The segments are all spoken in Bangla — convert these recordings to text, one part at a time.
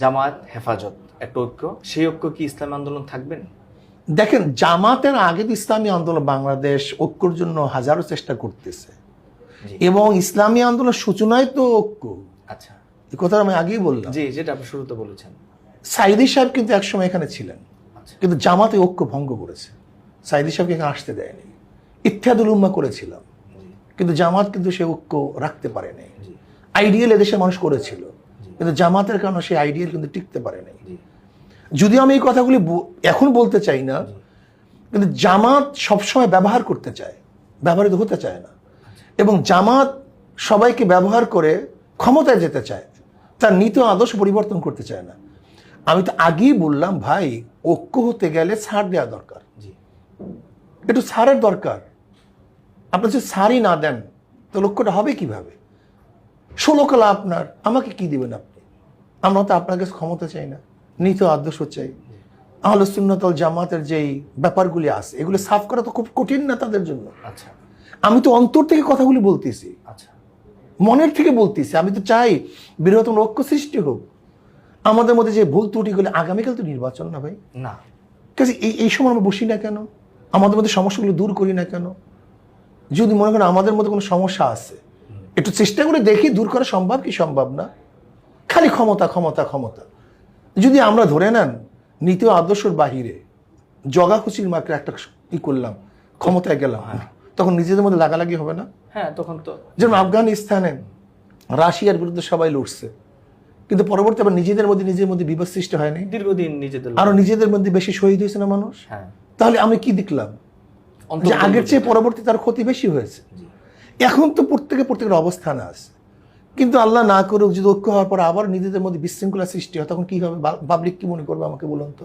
জামায়াত হেফাজত একটা ঐক্য। সেই ঐক্য কি ইসলাম আন্দোলন থাকবেন দেখেন জামাতের আগে তো ইসলামী আন্দোলন বাংলাদেশ ঐক্যর জন্য হাজারো চেষ্টা করতেছে। এবং ইসলামী আন্দোলন সূচনায় তো ঐক্য। আচ্ছা। এই কথা আমি আগেই বললাম। জি যেটা আপনি শুরুতে বলেছেন। সাইদি সাহেব কিন্তু একসময় এখানে ছিলেন। আচ্ছা। কিন্তু জামাতে ঐক্য ভঙ্গ করেছে। সাইদি সাহেবকে এখানে আসতে দেয়নি। ইত্যাদুল উম্মা করেছিলাম। কিন্তু জামাত কিন্তু সে ঐক্য রাখতে পারেনি। আইডিয়াল এদেশের মানুষ করেছিল। কিন্তু জামাতের কারণে সেই আইডিয়াল কিন্তু টিকতে পারেনি জি। যদিও আমি এই কথাগুলি এখন বলতে চাই না কিন্তু জামাত সবসময় ব্যবহার করতে চায় ব্যবহৃত হতে চায় না। এবং জামাত সবাইকে ব্যবহার করে ক্ষমতায় যেতে চায় তার নীতি আদর্শ পরিবর্তন করতে চায় না। আমি তো আগেই বললাম ভাই ঐক্য হতে গেলে ছাড় দেওয়া দরকার। জি। একটু ছাড়ের দরকার। আপনি যদি ছাড়ই না দেন তো লক্ষ্যটা হবে কীভাবে? ষোলো কলা আপনার আমাকে কি দিবেন আপনি? আমরা তো আপনার কাছে ক্ষমতা চাই না নীত আদর্শ চাই। আহলে সুন্নতল জামাতের যেই ব্যাপারগুলি আছে এগুলো সাফ করা তো খুব কঠিন না তাদের জন্য। আচ্ছা। আমি তো অন্তর থেকে কথাগুলি বলতেছি। আচ্ছা। মনের থেকে বলতেছি আমি তো চাই বৃহত্তম ঐক্য সৃষ্টি হোক। আমাদের মধ্যে যে ভুল ত্রুটিগুলি আগামীকাল তো নির্বাচন না ভাই? না। কাজে এই এই সময় আমরা বসি না কেন? আমাদের মধ্যে সমস্যাগুলো দূর করি না কেন? যদি মনে করেন আমাদের মধ্যে কোনো সমস্যা আছে একটু চেষ্টা করে দেখি দূর করা সম্ভব কি সম্ভব না? খালি ক্ষমতা ক্ষমতা ক্ষমতা। যদি আমরা ধরে নেন নীতি আদর্শর বাহিরে জগা খুশির মাকে একটা ই করলাম ক্ষমতায় গেলাম তখন নিজেদের মধ্যে লাগালাগি হবে না? হ্যাঁ তখন তো। যেমন আফগানিস্তানে রাশিয়ার বিরুদ্ধে সবাই লড়ছে কিন্তু পরবর্তী আবার নিজেদের মধ্যে নিজের মধ্যে বিবাদ সৃষ্টি হয়নি। দীর্ঘদিন নিজেদের আরও নিজেদের মধ্যে বেশি শহীদ হয়েছে না মানুষ? হ্যাঁ। তাহলে আমি কি দেখলাম? যে আগের চেয়ে পরবর্তী তার ক্ষতি বেশি হয়েছে। এখন তো প্রত্যেকে প্রত্যেকের অবস্থান আছে। কিন্তু আল্লাহ না করুক যদি ঐক্য হওয়ার পর আবার নিজেদের মধ্যে বিশৃঙ্খলা সৃষ্টি হয় তখন কি হবে? পাবলিক কি মনে করবে আমাকে বলুন তো?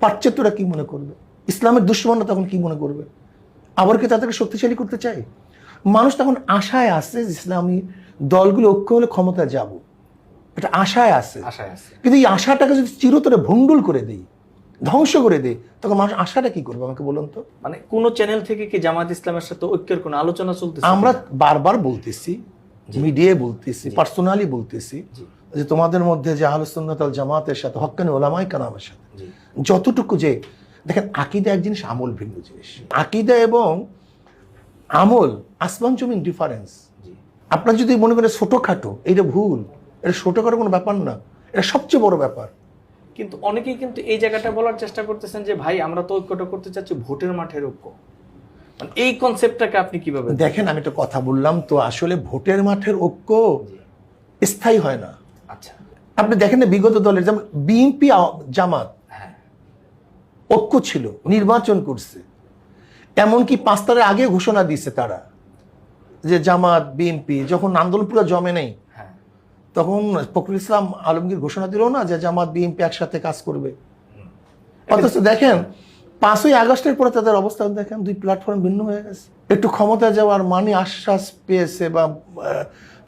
পাশ্চাত্যরা কি মনে করবে? ইসলামের দুশ্মনরা তখন কি মনে করবে? আবার কি তাদেরকে শক্তিশালী করতে চাই মানুষ তখন আশায় আসছে যে ইসলামী দলগুলো ঐক্য হলে ক্ষমতা যাব। এটা আশায় আছে। আশায় আছে। কিন্তু এই আশাটাকে যদি চিরতরে ভণ্ডুল করে দিই ধ্বংস করে দিই তখন মানুষ আশাটা কি করবে আমাকে বলুন তো? মানে কোন চ্যানেল থেকে কি জামাত ইসলামের সাথে ঐক্যের কোনো আলোচনা চলতেছে আমরা বারবার বলতেছি মিডিয়ায় বলতেছি পার্সোনালি বলতেছি যে তোমাদের মধ্যে যে আলোচনাত জামাতের সাথে হক্কানি ওলামাই কালামের সাথে যতটুকু যে দেখেন আকিদা এক জিনিস আমল ভিন্ন জিনিস। আকিদা এবং আমল আসমান জমিন ডিফারেন্স আপনার যদি মনে করেন ছোটোখাটো এইটা ভুল এটা ছোটোখাটো কোনো ব্যাপার না এটা সবচেয়ে বড় ব্যাপার। কিন্তু অনেকেই কিন্তু এই জায়গাটা বলার চেষ্টা করতেছেন যে ভাই আমরা তো ঐক্যটা করতে চাচ্ছি ভোটের মাঠের ঐক্য। এই কনসেপ্টটাকে আপনি কীভাবে দেখেন? আমি একটা কথা বললাম তো আসলে ভোটের মাঠের ঐক্য স্থায়ী হয় না। আচ্ছা। আপনি দেখেন না বিগত দলের যেমন বিএনপি জামাত হ্যাঁ। ঐক্য ছিল নির্বাচন করছে। এমনকি পাঁচ তারের আগে ঘোষণা দিয়েছে তারা যে জামাত বিএনপি যখন আন্দোলন পুরো জমে নেই হ্যাঁ। তখন ফখরুল ইসলাম আলমগীর ঘোষণা দিল না যে জামাত বিএনপি একসাথে কাজ করবে। অথচ দেখেন পাঁচই আগস্টের পরে তাদের অবস্থান দেখেন দুই প্ল্যাটফর্ম ভিন্ন হয়ে গেছে। একটু ক্ষমতায় যাওয়ার মানে আশ্বাস পেয়েছে বা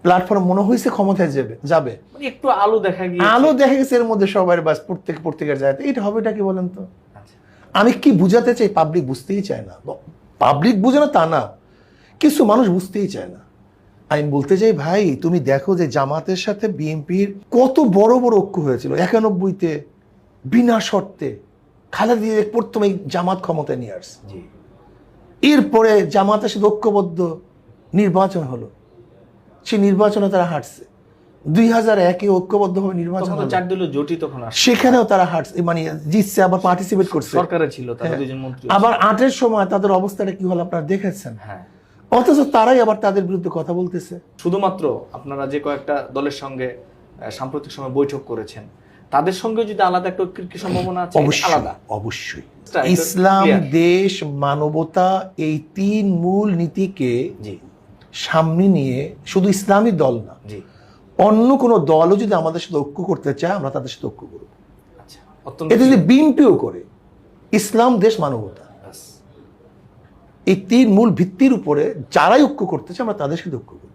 প্ল্যাটফর্ম মনে হয়েছে ক্ষমতায় যাবে যাবে। মানে একটু আলো দেখা গিয়ে আলো দেখা গেছে এর মধ্যে সবার বাস প্রত্যেক প্রত্যেকের জায়গাতে। এটা হবেটা কি বলেন তো? আচ্ছা। আমি কি বুঝাতে চাই পাবলিক বুঝতেই চায় না? পাবলিক বুঝে না তা না। কিছু মানুষ বুঝতেই চায় না। আমি বলতে চাই ভাই তুমি দেখো যে জামাতের সাথে বিএনপির কত বড় বড় ঐক্য হয়েছিল। একানব্বইতে বিনা শর্তে। খালেদা দিয়ে প্রথমে জামাত ক্ষমতায় নিয়ে আসছে। এরপরে জামাতের সাথে ঐক্যবদ্ধ নির্বাচন হলো। সেই নির্বাচনে তারা হাঁটছে দুই হাজার একে ঐক্যবদ্ধভাবে নির্বাচন তখন তো হলো। চার দলীয় জোটই তখন সেখানেও তারা হাঁটছে মানে জিতছে আবার পার্টিসিপেট করছে। সরকারে ছিল হ্যাঁ। মন্ত্রী আবার আটের সময় তাদের অবস্থাটা কি হলো আপনারা দেখেছেন? হ্যাঁ। অথচ তারাই আবার তাদের বিরুদ্ধে কথা বলতেছে। শুধুমাত্র আপনারা যে কয়েকটা দলের সঙ্গে সাম্প্রতিক সময় বৈঠক করেছেন তাদের সঙ্গে যদি আলাদা একটা ঐক্যের কি সম্ভাবনা আছে? আলাদা? অবশ্যই। ইসলাম দেশ মানবতা এই তিন মূল নীতিকে সামনে নিয়ে শুধু ইসলামী দল না জি। অন্য কোনো দলও যদি আমাদের সাথে ঐক্য করতে চায় আমরা তাদের সাথে ঐক্য করব। আচ্ছা এটা যদি বিএনপিও করে ইসলাম দেশ মানবতা এই তিন মূল ভিত্তির উপরে যারাই ঐক্য করতে চায় আমরা তাদের সাথে ঐক্য করব।